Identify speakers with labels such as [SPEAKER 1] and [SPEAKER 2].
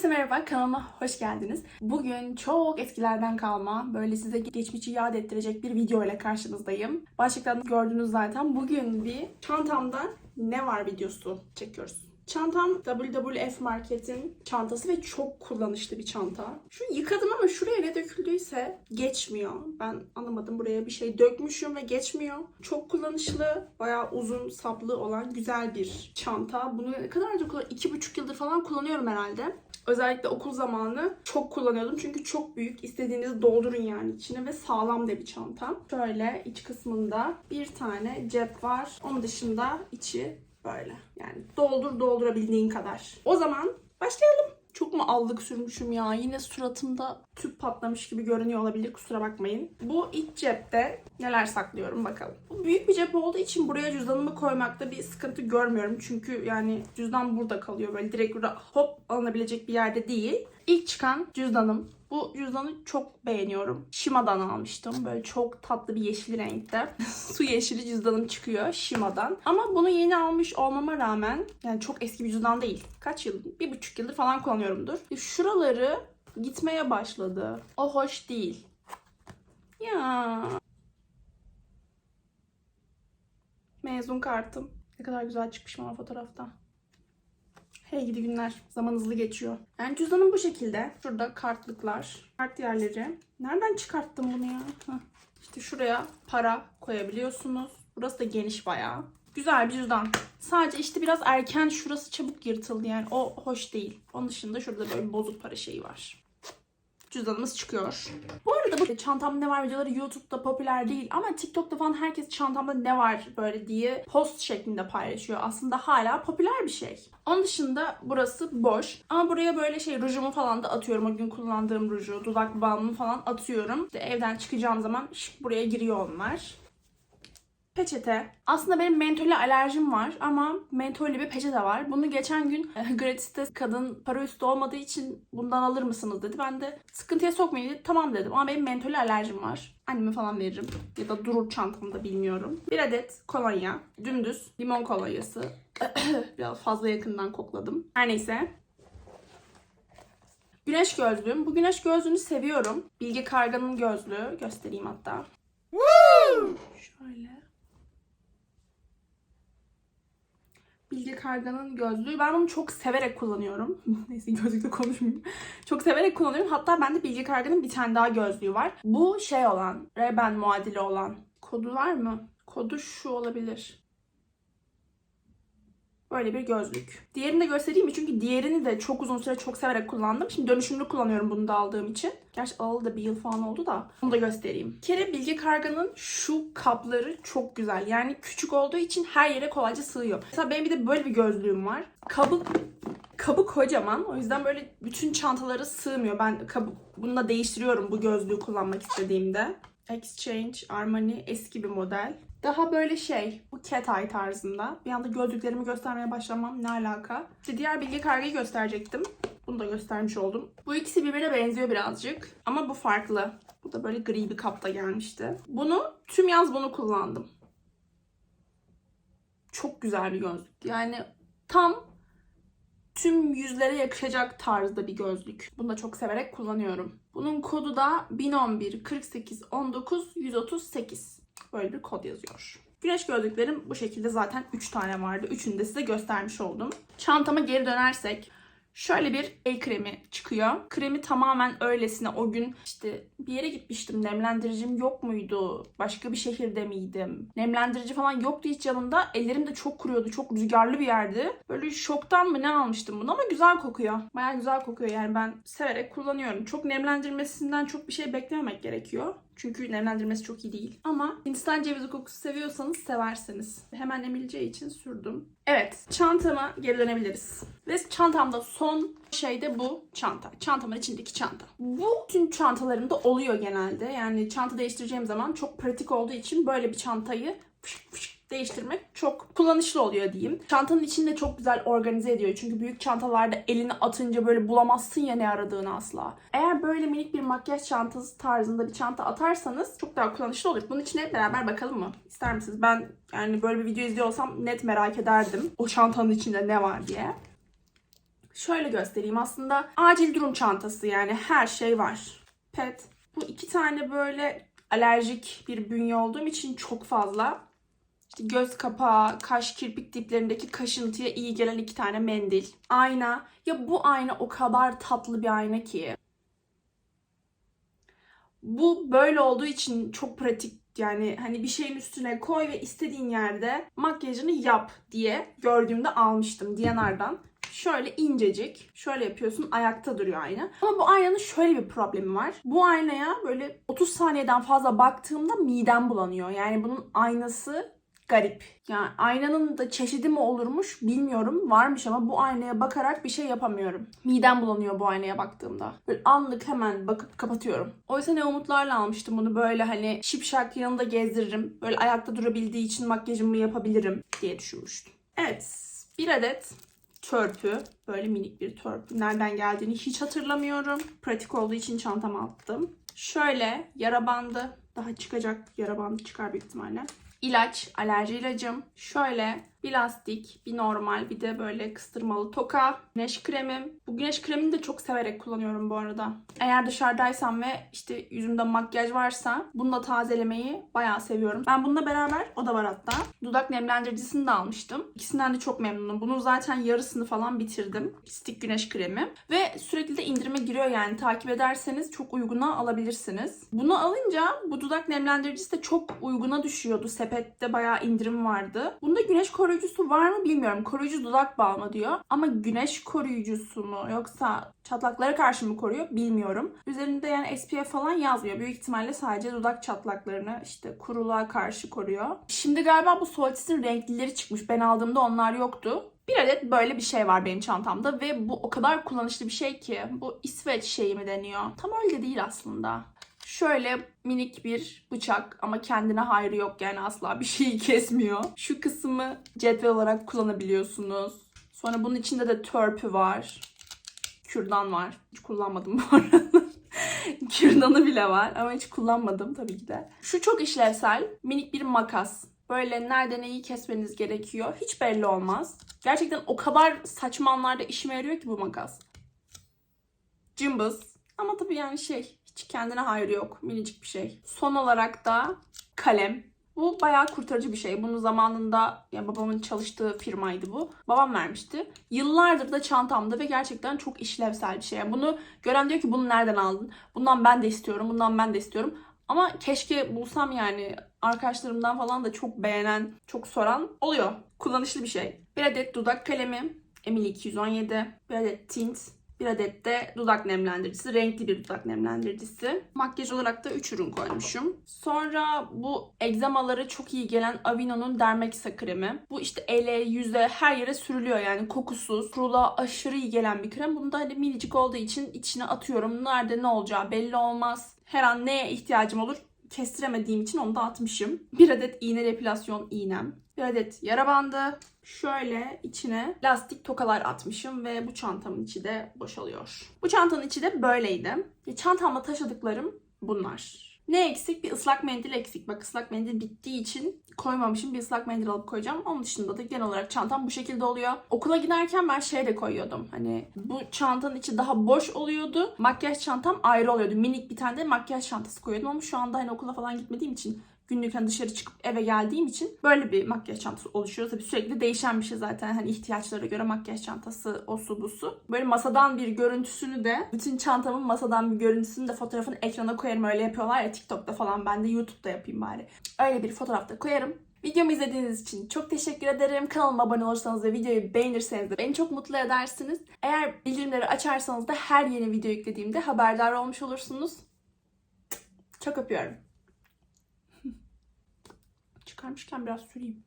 [SPEAKER 1] Herkese merhaba, kanalıma hoş geldiniz. Bugün çok eskilerden kalma, böyle size geçmişi yad ettirecek bir video ile karşınızdayım. Başlıktan gördünüz zaten. Bugün bir çantamda ne var videosu çekiyoruz. Çantam WWF Market'in çantası ve çok kullanışlı bir çanta. Şu yıkadım ama şuraya ne döküldüyse geçmiyor. Ben anlamadım buraya bir şey dökmüşüm ve geçmiyor. Çok kullanışlı, bayağı uzun saplı olan güzel bir çanta. Bunu ne kadardır kullan? iki buçuk yıldır falan kullanıyorum herhalde. Özellikle okul zamanı çok kullanıyordum çünkü çok büyük. İstediğinizi doldurun yani içine ve sağlam da bir çanta. Şöyle iç kısmında bir tane cep var. Onun dışında içi böyle. Yani doldur doldurabildiğin kadar. O zaman başlayalım. Çok mu allık sürmüşüm ya? Yine suratımda tüp patlamış gibi görünüyor olabilir. Kusura bakmayın. Bu iç cepte neler saklıyorum bakalım. Bu büyük bir cep olduğu için buraya cüzdanımı koymakta bir sıkıntı görmüyorum. Çünkü yani cüzdan burada kalıyor. Böyle direkt hop alınabilecek bir yerde değil. İlk çıkan cüzdanım. Bu cüzdanı çok beğeniyorum. Shima'dan almıştım. Böyle çok tatlı bir yeşil renkte. Su yeşili cüzdanım çıkıyor Shima'dan. Ama bunu yeni almış olmama rağmen yani çok eski bir cüzdan değil. Kaç yıl? Bir buçuk yıldır falan kullanıyorumdur. Şuraları gitmeye başladı. O hoş değil. Ya. Mezun kartım. Ne kadar güzel çıkmışım ama fotoğrafta. Hey gidi günler. Zaman hızlı geçiyor. Yani cüzdanım bu şekilde. Şurada kartlıklar. Kart yerleri. Nereden çıkarttım bunu ya? Hah. İşte şuraya para koyabiliyorsunuz. Burası da geniş bayağı. Güzel bir cüzdan. Sadece işte biraz erken şurası çabuk yırtıldı yani. O hoş değil. Onun dışında şurada böyle bozuk para şeyi var cüzdanımız çıkıyor. Bu arada bu çantamda ne var videoları YouTube'da popüler değil ama TikTok'ta falan herkes çantamda ne var böyle diye post şeklinde paylaşıyor. Aslında hala popüler bir şey. Onun dışında burası boş. Ama buraya böyle şey rujumu falan da atıyorum. O gün kullandığım ruju, dudak balmımı falan atıyorum. İşte evden çıkacağım zaman şık buraya giriyor onlar. Peçete. Aslında benim mentolle alerjim var ama mentollü bir peçete var. Bunu geçen gün e, gratis'te kadın para üstü olmadığı için bundan alır mısınız dedi. Ben de sıkıntıya sokmayın dedi. Tamam dedim ama benim mentolle alerjim var. Anneme falan veririm. Ya da durur çantamda bilmiyorum. Bir adet kolonya. Dümdüz limon kolonyası. Biraz fazla yakından kokladım. Her neyse. Güneş gözlüğüm. Bu güneş gözlüğünü seviyorum. Bilge Karga'nın gözlüğü. Göstereyim hatta. Şöyle. Bilge Karga'nın gözlüğü. Ben bunu çok severek kullanıyorum. Neyse gözlükle konuşmayayım. Çok severek kullanıyorum. Hatta bende Bilge Karga'nın bir tane daha gözlüğü var. Bu şey olan, Ray-Ban muadili olan. Kodu var mı? Kodu şu olabilir. Böyle bir gözlük. Diğerini de göstereyim mi? Çünkü diğerini de çok uzun süre çok severek kullandım. Şimdi dönüşümlü kullanıyorum bunu da aldığım için. Gerçi alalı da bir yıl falan oldu da. Onu da göstereyim. Bir kere Bilge Karga'nın şu kapları çok güzel. Yani küçük olduğu için her yere kolayca sığıyor. Mesela benim bir de böyle bir gözlüğüm var. Kabı kabı kocaman. O yüzden böyle bütün çantaları sığmıyor. Ben kabı bunu da değiştiriyorum bu gözlüğü kullanmak istediğimde. Exchange Armani eski bir model. Daha böyle şey, bu cat eye tarzında. Bir anda gözlüklerimi göstermeye başlamam ne alaka. İşte diğer bilgi kargayı gösterecektim. Bunu da göstermiş oldum. Bu ikisi birbirine benziyor birazcık. Ama bu farklı. Bu da böyle gri bir kapta gelmişti. Bunu tüm yaz bunu kullandım. Çok güzel bir gözlük. Yani tam tüm yüzlere yakışacak tarzda bir gözlük. Bunu da çok severek kullanıyorum. Bunun kodu da 1011 48 19 138. Böyle bir kod yazıyor. Güneş gözlüklerim bu şekilde zaten 3 tane vardı. Üçünü de size göstermiş oldum. Çantama geri dönersek Şöyle bir el kremi çıkıyor. Kremi tamamen öylesine o gün işte bir yere gitmiştim. Nemlendiricim yok muydu? Başka bir şehirde miydim? Nemlendirici falan yoktu hiç yanımda. Ellerim de çok kuruyordu. Çok rüzgarlı bir yerdi. Böyle şoktan mı ne almıştım bunu ama güzel kokuyor. Baya güzel kokuyor yani ben severek kullanıyorum. Çok nemlendirmesinden çok bir şey beklememek gerekiyor. Çünkü nemlendirmesi çok iyi değil. Ama Hindistan cevizi kokusu seviyorsanız severseniz. Hemen emileceği için sürdüm. Evet, çantama geri dönebiliriz. Ve çantamda son şey de bu çanta. Çantamın içindeki çanta. Bu tüm çantalarımda oluyor genelde. Yani çanta değiştireceğim zaman çok pratik olduğu için böyle bir çantayı fışk fışk değiştirmek çok kullanışlı oluyor diyeyim. Çantanın içinde çok güzel organize ediyor. Çünkü büyük çantalarda elini atınca böyle bulamazsın ya ne aradığını asla. Eğer böyle minik bir makyaj çantası tarzında bir çanta atarsanız çok daha kullanışlı olur. Bunun içine hep beraber bakalım mı? İster misiniz? Ben yani böyle bir video izliyor olsam net merak ederdim. O çantanın içinde ne var diye. Şöyle göstereyim aslında acil durum çantası yani her şey var. Pet. Bu iki tane böyle alerjik bir bünye olduğum için çok fazla. Göz kapağı, kaş kirpik diplerindeki kaşıntıya iyi gelen iki tane mendil. Ayna. Ya bu ayna o kadar tatlı bir ayna ki. Bu böyle olduğu için çok pratik yani hani bir şeyin üstüne koy ve istediğin yerde makyajını yap diye gördüğümde almıştım Diyanar'dan. Şöyle incecik. Şöyle yapıyorsun ayakta duruyor ayna. Ama bu aynanın şöyle bir problemi var. Bu aynaya böyle 30 saniyeden fazla baktığımda midem bulanıyor. Yani bunun aynası garip. Yani aynanın da çeşidi mi olurmuş bilmiyorum. Varmış ama bu aynaya bakarak bir şey yapamıyorum. Midem bulanıyor bu aynaya baktığımda. Böyle anlık hemen bakıp kapatıyorum. Oysa ne umutlarla almıştım bunu böyle hani şipşak yanımda gezdiririm. Böyle ayakta durabildiği için makyajımı yapabilirim diye düşünmüştüm. Evet bir adet törpü. Böyle minik bir törpü. Nereden geldiğini hiç hatırlamıyorum. Pratik olduğu için çantama attım. Şöyle yara bandı. Daha çıkacak yara bandı çıkar büyük ihtimalle ilaç, alerji ilacım. Şöyle bir lastik, bir normal, bir de böyle kıstırmalı toka. Güneş kremim. Bu güneş kremini de çok severek kullanıyorum bu arada. Eğer dışarıdaysam ve işte yüzümde makyaj varsa bunu da tazelemeyi bayağı seviyorum. Ben bununla beraber, o da var hatta. Dudak nemlendiricisini de almıştım. İkisinden de çok memnunum. Bunun zaten yarısını falan bitirdim. Stick güneş kremi. Ve sürekli de indirime giriyor yani. Takip ederseniz çok uyguna alabilirsiniz. Bunu alınca bu dudak nemlendiricisi de çok uyguna düşüyordu. Sepette bayağı indirim vardı. Bunda güneş koruyucusu var mı bilmiyorum. Koruyucu dudak balmı diyor. Ama güneş koruyucusu mu yoksa çatlaklara karşı mı koruyor bilmiyorum. Üzerinde yani SPF falan yazmıyor. Büyük ihtimalle sadece dudak çatlaklarını işte kuruluğa karşı koruyor. Şimdi galiba bu Soltis'in renklileri çıkmış. Ben aldığımda onlar yoktu. Bir adet böyle bir şey var benim çantamda ve bu o kadar kullanışlı bir şey ki. Bu İsveç şeyi mi deniyor? Tam öyle de değil aslında. Şöyle minik bir bıçak ama kendine hayrı yok yani asla bir şeyi kesmiyor. Şu kısmı cetvel olarak kullanabiliyorsunuz. Sonra bunun içinde de törpü var. Kürdan var. Hiç kullanmadım bu arada. Kürdanı bile var ama hiç kullanmadım tabii ki de. Şu çok işlevsel. Minik bir makas. Böyle nerede neyi kesmeniz gerekiyor. Hiç belli olmaz. Gerçekten o kadar saçma anlarda işime yarıyor ki bu makas. Cımbız. Ama tabii yani şey hiç kendine hayrı yok. Minicik bir şey. Son olarak da kalem. Bu bayağı kurtarıcı bir şey. Bunu zamanında ya babamın çalıştığı firmaydı bu. Babam vermişti. Yıllardır da çantamda ve gerçekten çok işlevsel bir şey. Yani bunu gören diyor ki bunu nereden aldın? Bundan ben de istiyorum. Bundan ben de istiyorum. Ama keşke bulsam yani arkadaşlarımdan falan da çok beğenen, çok soran oluyor. Kullanışlı bir şey. Bir adet dudak kalemi. Emily 217. Bir adet tint. Bir adet de dudak nemlendiricisi. Renkli bir dudak nemlendiricisi. Makyaj olarak da 3 ürün koymuşum. Sonra bu egzamaları çok iyi gelen Avino'nun Dermexa kremi. Bu işte ele, yüze, her yere sürülüyor yani kokusuz. Kurula aşırı iyi gelen bir krem. Bunu da hani minicik olduğu için içine atıyorum. Nerede ne olacağı belli olmaz. Her an neye ihtiyacım olur kestiremediğim için onu da atmışım. Bir adet iğne depilasyon iğnem. Bir adet yara bandı. Şöyle içine lastik tokalar atmışım ve bu çantamın içi de boşalıyor. Bu çantanın içi de böyleydi. E, Çantamda taşıdıklarım bunlar. Ne eksik? Bir ıslak mendil eksik. Bak ıslak mendil bittiği için koymamışım. Bir ıslak mendil alıp koyacağım. Onun dışında da genel olarak çantam bu şekilde oluyor. Okula giderken ben şey de koyuyordum. Hani bu çantanın içi daha boş oluyordu. Makyaj çantam ayrı oluyordu. Minik bir tane de makyaj çantası koyuyordum ama şu anda hani okula falan gitmediğim için günlük hani dışarı çıkıp eve geldiğim için böyle bir makyaj çantası oluşuyor. Tabii sürekli değişen bir şey zaten. Hani ihtiyaçlara göre makyaj çantası o su bu su. Böyle masadan bir görüntüsünü de bütün çantamın masadan bir görüntüsünü de fotoğrafını ekrana koyarım. Öyle yapıyorlar ya TikTok'ta falan. Ben de YouTube'da yapayım bari. Öyle bir fotoğrafta koyarım. Videomu izlediğiniz için çok teşekkür ederim. Kanalıma abone olursanız ve videoyu beğenirseniz de beni çok mutlu edersiniz. Eğer bildirimleri açarsanız da her yeni video yüklediğimde haberdar olmuş olursunuz. Çok öpüyorum. Çıkarmışken biraz süreyim.